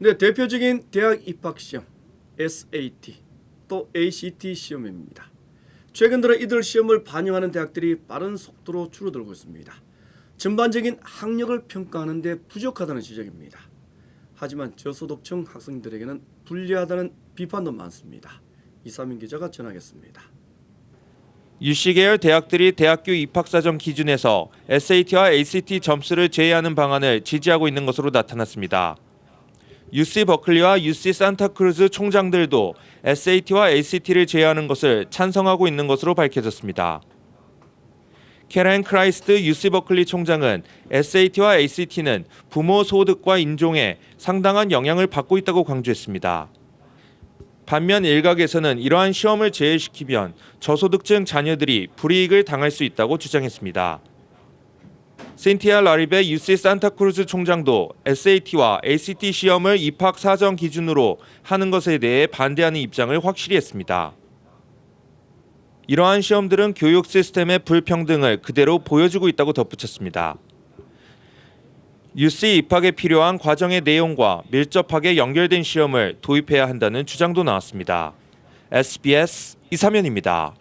네, 대표적인 대학 입학 시험 SAT 또 ACT 시험입니다. 최근 들어 이들 시험을 반영하는 대학들이 빠른 속도로 줄어들고 있습니다. 전반적인 학력을 평가하는 데 부족하다는 지적입니다. 하지만 저소득층 학생들에게는 불리하다는 비판도 많습니다. 이사민 기자가 전하겠습니다. 유씨 계열 대학들이 대학교 입학사정 기준에서 SAT와 ACT 점수를 제외하는 방안을 지지하고 있는 것으로 나타났습니다. UC 버클리와 UC 산타크루즈 총장들도 SAT와 ACT를 제외하는 것을 찬성하고 있는 것으로 밝혀졌습니다. 캐런 크라이스트 UC 버클리 총장은 SAT와 ACT는 부모 소득과 인종에 상당한 영향을 받고 있다고 강조했습니다. 반면 일각에서는 이러한 시험을 제외시키면 저소득층 자녀들이 불이익을 당할 수 있다고 주장했습니다. 신티아 라리베 UC 산타크루즈 총장도 SAT와 ACT 시험을 입학 사정 기준으로 하는 것에 대해 반대하는 입장을 확실히 했습니다. 이러한 시험들은 교육 시스템의 불평등을 그대로 보여주고 있다고 덧붙였습니다. UC 입학에 필요한 과정의 내용과 밀접하게 연결된 시험을 도입해야 한다는 주장도 나왔습니다. SBS 이사면입니다.